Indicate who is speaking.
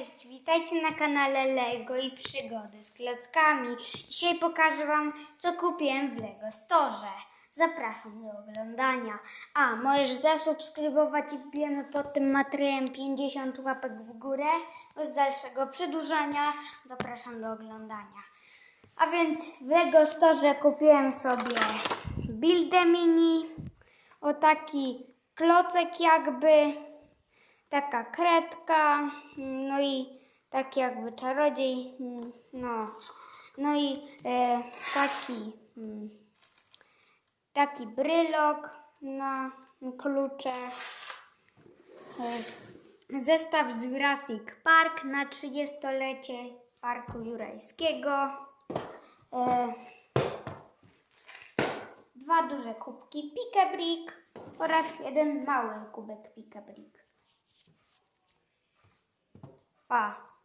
Speaker 1: Cześć, witajcie na kanale Lego i przygody z klockami. Dzisiaj pokażę Wam, co kupiłem w Lego Store. Zapraszam do oglądania. A, możesz zasubskrybować i wbijemy pod tym materiałem 50 łapek w górę. Bez dalszego przedłużania zapraszam do oglądania. A więc w Lego Store kupiłem sobie Buildę Mini, o taki klocek jakby, taka kredka, no i taki jakby czarodziej, no, no i e, taki, mm, taki brylok na klucze, e, zestaw z Jurassic Park na 30-lecie Parku Jurajskiego, e, dwa duże kubki Pikabrick oraz jeden mały kubek Pikabrick. Pá.